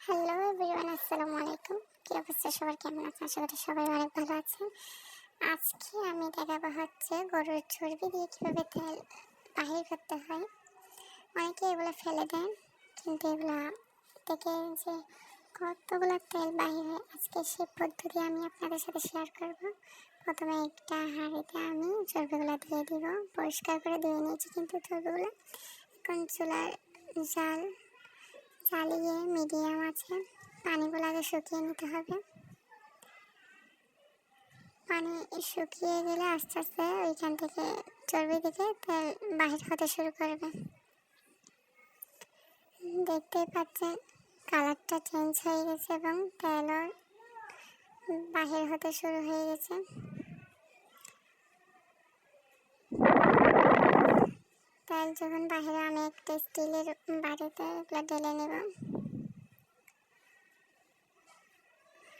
Hello everyone আসসালামু আলাইকুম কি অবস্থা? সবার কেমন আছেন? আশা করি সবাই অনেক ভালো আছেন। আজকে আমি দেখাবো হচ্ছে গরুর চর্বি দিয়ে কীভাবে তেল বাহির করতে হয়। অনেকে এগুলো ফেলে দেন, কিন্তু এগুলো থেকে যে কতগুলো তেল বাহির হয়, আজকে সেই পদ্ধতি আমি আপনাদের সাথে শেয়ার করব। প্রথমে একটা হাঁড়িতে আমি চর্বিগুলো দিয়ে দিব। পরিষ্কার করে দিয়ে নিয়েছি কিন্তু চর্বিগুলো। এখন চুলার জাল চালিয়ে মিডিয়াম আছে। পানিগুলো আগে শুকিয়ে নিতে হবে। পানি শুকিয়ে গেলে আস্তে আস্তে ওইখান থেকে চর্বি থেকে তেল বাহির হতে শুরু করবে। দেখতেই পাচ্ছেন, কালারটা চেঞ্জ হয়ে গেছে এবং তেলও বাহির হতে শুরু হয়ে গেছে। তেল যখন বাহিরে আমি একটা স্টিলের বাড়িতে এগুলো ঢেলে নেব।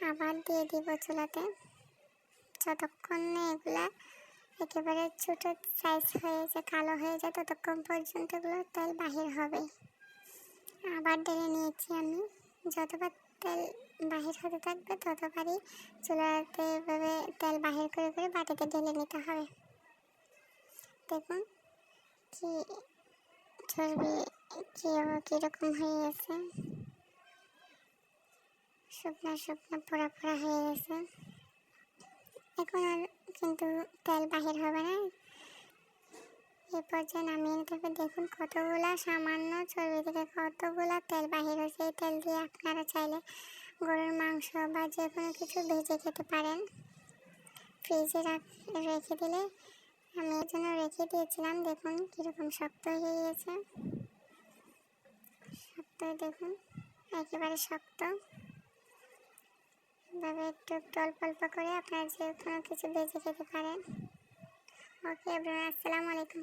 আবার দিয়ে দিব চুলাতে। যতক্ষণ না এগুলা একেবারে ছোটো সাইজ হয়ে যায় কালো হয়ে যায় ততক্ষণ পর্যন্ত এগুলো তেল বাহির হবে। আবার ঢেলে নিয়েছি আমি। যতবার তেল বাহির হতে থাকবে ততবারই চুলাতে এভাবে তেল বাহির করে করে বাটিতে ঢেলে নিতে হবে। দেখুন কি চর্বি কি কীরকম হয়ে গেছে শুকনা শুকনা পোড়া পোড়া হয়ে গেছে এখন আর কিন্তু তেল বাহির হবে না। এই পর্যায়ে নামিয়ে নিতে দেখুন কতগুলা সামান্য চর্বি থেকে কতগুলা তেল বাহির হয়েছে। এই তেল দিয়ে আপনারা চাইলে গরুর মাংস বা যে কোনো কিছু ভেজে খেতে পারেন। ফ্রিজে রেখে দিলে আমি এর জন্য রেখে দিয়েছিলাম, দেখুন কীরকম শক্ত হয়ে গিয়েছে। শক্ত দেখুন, একেবারে শক্ত। এভাবে একটু একটু অল্প অল্প করে আপনারা যে কোনো কিছু বেঁচে খেতে পারেন। ওকে আসসালামু আলাইকুম।